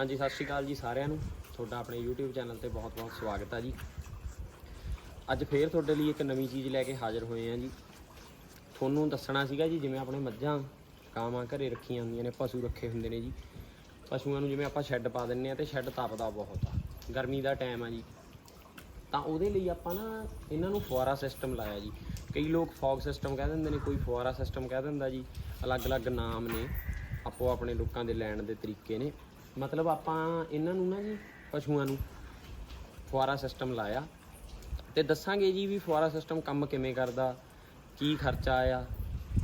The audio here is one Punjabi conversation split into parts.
ਹਾਂਜੀ, ਸਤਿ ਸ਼੍ਰੀ ਅਕਾਲ ਜੀ ਸਾਰਿਆਂ ਨੂੰ। ਤੁਹਾਡਾ ਆਪਣੇ YouTube ਚੈਨਲ ਤੇ ਬਹੁਤ-ਬਹੁਤ ਸਵਾਗਤ ਆ ਜੀ। ਅੱਜ ਫੇਰ ਤੁਹਾਡੇ ਲਈ ਇੱਕ ਨਵੀਂ ਚੀਜ਼ ਲੈ ਕੇ ਹਾਜ਼ਰ ਹੋਏ ਹਾਂ ਜੀ। ਤੁਹਾਨੂੰ ਦੱਸਣਾ ਸੀਗਾ ਜੀ, ਜਿਵੇਂ ਆਪਣੇ ਮੱਝਾਂ ਕਾਵਾਂ ਘਰੇ ਰੱਖੀਆਂ ਹੁੰਦੀਆਂ ਨੇ, ਪਸ਼ੂ ਰੱਖੇ ਹੁੰਦੇ ਨੇ ਜੀ। ਪਸ਼ੂਆਂ ਨੂੰ ਜਿਵੇਂ ਆਪਾਂ ਸ਼ੈੱਡ ਪਾ ਦਿੰਨੇ ਆ ਤੇ ਸ਼ੈੱਡ ਤਪਦਾ ਬਹੁਤ ਆ। ਗਰਮੀ ਦਾ ਟਾਈਮ ਆ ਜੀ। ਤਾਂ ਉਹਦੇ ਲਈ ਆਪਾਂ ਨਾ ਇਹਨਾਂ ਨੂੰ ਫੁਆਰਾ ਸਿਸਟਮ ਲਾਇਆ ਜੀ। ਕਈ ਲੋਕ ਫੌਗ ਸਿਸਟਮ ਕਹਿ ਦਿੰਦੇ ਨੇ, ਕੋਈ ਫੁਆਰਾ ਸਿਸਟਮ ਕਹਿ ਦਿੰਦਾ ਜੀ। ਅਲੱਗ-ਅਲੱਗ ਨਾਮ ਨੇ ਆਪੋ ਆਪਣੇ ਲੋਕਾਂ ਦੇ ਲੈਣ ਦੇ ਤਰੀਕੇ ਨੇ। ਮਤਲਬ ਆਪਾਂ ਇਹਨਾਂ ਨੂੰ ਨਾ ਜੀ, ਪਸ਼ੂਆਂ ਨੂੰ ਫੁਆਰਾ ਸਿਸਟਮ ਲਾਇਆ ਤੇ ਦੱਸਾਂਗੇ ਜੀ ਵੀ ਫੁਆਰਾ ਸਿਸਟਮ ਕੰਮ ਕਿਵੇਂ ਕਰਦਾ, ਕੀ ਖਰਚਾ ਆਇਆ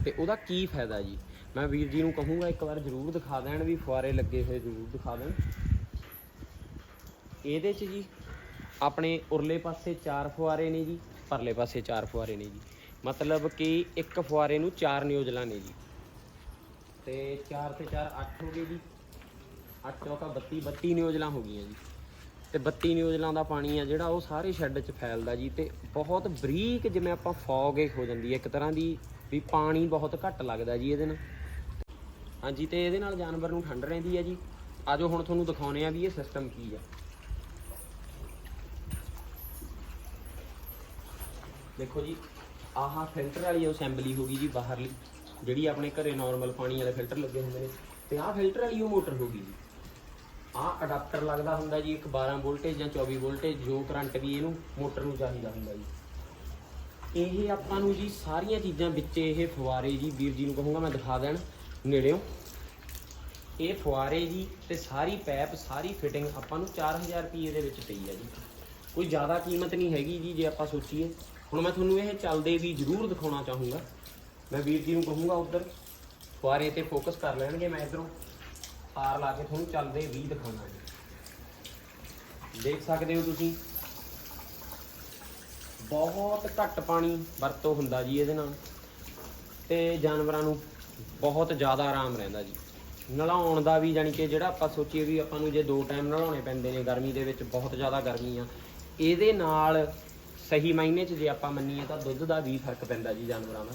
ਤੇ ਉਹਦਾ ਕੀ ਫਾਇਦਾ ਜੀ। ਮੈਂ ਵੀਰ ਜੀ ਨੂੰ ਕਹੂੰਗਾ ਇੱਕ ਵਾਰ ਜ਼ਰੂਰ ਦਿਖਾ ਦੇਣ ਵੀ ਫੁਆਰੇ ਲੱਗੇ ਹੋਏ ਜ਼ਰੂਰ ਦਿਖਾ ਦੇਣ। ਇਹਦੇ 'ਚ ਜੀ ਆਪਣੇ ਉਰਲੇ ਪਾਸੇ ਚਾਰ ਫੁਆਰੇ ਨੇ ਜੀ, ਪਰਲੇ ਪਾਸੇ ਚਾਰ ਫੁਆਰੇ ਨੇ ਜੀ। ਮਤਲਬ ਕਿ ਇੱਕ ਫੁਆਰੇ ਨੂੰ ਚਾਰ ਨਿਯੋਜਲਾ ਨੇ ਜੀ। ਤੇ 4 ਤੇ 4 8 ਹੋ ਗਏ ਜੀ। 8 ਚੌਕਾ 32 32 ਨਿਊਜ਼ਲਾਂ ਹੋ ਗਈਆਂ ਜੀ। ਤੇ 32 ਨਿਊਜ਼ਲਾਂ ਦਾ ਪਾਣੀ ਆ ਜਿਹੜਾ ਉਹ ਸਾਰੇ ਸ਼ੈੱਡ 'ਚ ਫੈਲਦਾ ਜੀ ਤੇ ਬਹੁਤ ਬਰੀਕ ਜਿਵੇਂ ਆਪਾਂ ਫੌਗ ਹੋ ਜਾਂਦੀ ਹੈ, ਇੱਕ ਤਰ੍ਹਾਂ ਦੀ ਵੀ ਪਾਣੀ ਬਹੁਤ ਘੱਟ ਲੱਗਦਾ ਜੀ ਇਹਦੇ ਨਾਲ। ਹਾਂਜੀ, ਤੇ ਇਹਦੇ ਨਾਲ ਜਾਨਵਰ ਨੂੰ ਠੰਡ ਰਹਿੰਦੀ ਹੈ ਜੀ। ਆਜੋ ਹੁਣ ਤੁਹਾਨੂੰ ਦਿਖਾਉਨੇ ਆ ਵੀ ਇਹ ਸਿਸਟਮ ਕੀ ਆ। ਦੇਖੋ ਜੀ, ਆਹ ਫਿਲਟਰ ਵਾਲੀ ਅਸੈਂਬਲੀ ਹੋ ਗਈ ਜੀ ਬਾਹਰਲੀ, ਜਿਹੜੀ ਆਪਣੇ ਘਰੇ ਨਾਰਮਲ ਪਾਣੀ ਵਾਲੇ ਫਿਲਟਰ ਲੱਗੇ ਹੁੰਦੇ ਨੇ। ਤੇ ਆਹ ਫਿਲਟਰ ਵਾਲੀ ਉਹ ਮੋਟਰ ਹੋ ਗਈ ਜੀ। ਆਹ ਅਡਾਪਟਰ ਲੱਗਦਾ ਹੁੰਦਾ ਜੀ, ਇੱਕ 12 ਵੋਲਟੇਜ ਜਾਂ 24 ਵੋਲਟੇਜ ਜੋ ਕਰੰਟ ਵੀ ਇਹਨੂੰ ਮੋਟਰ ਨੂੰ ਚਾਹੀਦਾ ਹੁੰਦਾ ਜੀ। ਇਹ ਆਪਾਂ ਨੂੰ ਜੀ ਸਾਰੀਆਂ ਚੀਜ਼ਾਂ ਵਿੱਚ ਇਹ ਫੁਆਰੇ ਜੀ, ਵੀਰ ਜੀ ਨੂੰ ਕਹੂੰਗਾ ਮੈਂ ਦਿਖਾ ਦੇਣ ਨੇੜਿਓਂ। ਇਹ ਫੁਆਰੇ ਜੀ ਤੇ ਸਾਰੀ ਪੈਪ ਸਾਰੀ ਫਿਟਿੰਗ ਆਪਾਂ ਨੂੰ 4000 ਰੁਪਏ ਦੇ ਵਿੱਚ ਪਈ ਹੈ ਜੀ। ਕੋਈ ਜ਼ਿਆਦਾ ਕੀਮਤ ਨਹੀਂ ਹੈਗੀ ਜੀ, ਜੇ ਆਪਾਂ ਸੋਚੀਏ। ਹੁਣ ਮੈਂ ਤੁਹਾਨੂੰ ਇਹ ਚੱਲਦੇ ਵੀ ਜ਼ਰੂਰ ਦਿਖਾਉਣਾ ਚਾਹੂੰਗਾ। ਮੈਂ ਵੀਰ ਜੀ ਨੂੰ ਕਹੂੰਗਾ ਉਧਰ, ਫੁਆਰੇ ਤੇ ਫੋਕਸ ਕਰ ਲੈਣਗੇ, ਮੈਂ ਇਧਰੋਂ ਤਾਰ ਲਾ ਕੇ ਤੁਹਾਨੂੰ ਚੱਲਦੇ ਵੀ ਦਿਖਾਉਣਾ ਜੀ। ਦੇਖ ਸਕਦੇ ਹੋ ਤੁਸੀਂ? ਬਹੁਤ ਘੱਟ ਪਾਣੀ ਵਰਤੋਂ ਹੁੰਦਾ ਜੀ ਇਹਦੇ ਨਾਲ। ਤੇ ਜਾਨਵਰਾਂ ਨੂੰ ਬਹੁਤ ਜ਼ਿਆਦਾ ਆਰਾਮ ਰਹਿੰਦਾ ਜੀ। ਨਲਾਉਣ ਦਾ ਵੀ ਜਾਨੀ ਕਿ ਜਿਹੜਾ ਆਪਾਂ ਸੋਚੀਏ ਵੀ ਆਪਾਂ ਨੂੰ ਜੇ ਦੋ ਟਾਈਮ ਨਲਾਉਣੇ ਪੈਂਦੇ ਨੇ, ਗਰਮੀ ਦੇ ਵਿੱਚ ਬਹੁਤ ਜ਼ਿਆਦਾ ਗਰਮੀ ਆ। ਇਹਦੇ ਨਾਲ ਸਹੀ ਮਾਇਨੇ 'ਚ ਜੇ ਆਪਾਂ ਮੰਨੀਏ ਤਾਂ ਦੁੱਧ ਦਾ ਵੀ ਫ਼ਰਕ ਪੈਂਦਾ ਜੀ ਜਾਨਵਰਾਂ ਦਾ।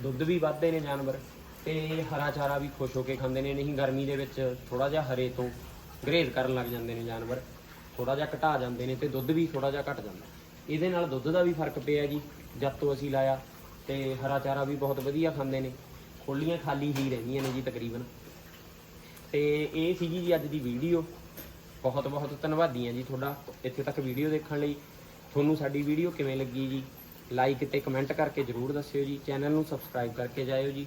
ਦੁੱਧ ਵੀ ਵੱਧਦੇ ਨੇ ਜਾਨਵਰ। ਤੇ ਹਰਾ ਚਾਰਾ ਵੀ ਖੁਸ਼ ਹੋ ਕੇ ਖਾਂਦੇ ਨੇ, ਨਹੀਂ ਗਰਮੀ ਦੇ ਵਿੱਚ ਥੋੜਾ ਜਿਹਾ ਹਰੇ ਤੋਂ ਗਰੇਜ਼ ਕਰਨ ਲੱਗ ਜਾਂਦੇ ਨੇ ਜਾਨਵਰ। ਥੋੜਾ ਜਿਹਾ ਘਟਾ ਜਾਂਦੇ ਨੇ ਤੇ ਦੁੱਧ ਵੀ ਥੋੜਾ ਜਿਹਾ ਘਟ ਜਾਂਦਾ। ਇਹਦੇ ਨਾਲ ਦੁੱਧ ਦਾ ਵੀ ਫ਼ਰਕ ਪਿਆ ਜੀ, ਜਦ ਤੋਂ ਅਸੀਂ ਲਾਇਆ। ਤੇ ਹਰਾ ਚਾਰਾ ਵੀ ਬਹੁਤ ਵਧੀਆ ਖਾਂਦੇ ਨੇ। ਖੋਲੀਆਂ ਖਾਲੀ ਹੀ ਰਹਿੰਦੀਆਂ ਨੇ ਜੀ ਤਕਰੀਬਨ। ਤੇ ਇਹ ਸੀਗੀ ਜੀ ਅੱਜ ਦੀ ਵੀਡੀਓ। ਬਹੁਤ ਬਹੁਤ ਧੰਨਵਾਦੀ ਧੰਨਵਾਦੀਆਂ ਜੀ ਤੁਹਾਡਾ ਇੱਥੇ ਤੱਕ ਵੀਡੀਓ ਦੇਖਣ ਲਈ। ਤੁਹਾਨੂੰ ਸਾਡੀ ਵੀਡੀਓ ਕਿਵੇਂ ਲੱਗੀ ਜੀ? ਲਾਈਕ ਤੇ ਕਮੈਂਟ ਕਰਕੇ ਜਰੂਰ ਦੱਸਿਓ ਜੀ। ਚੈਨਲ ਨੂੰ ਸਬਸਕ੍ਰਾਈਬ ਕਰਕੇ ਜਾਇਓ ਜੀ।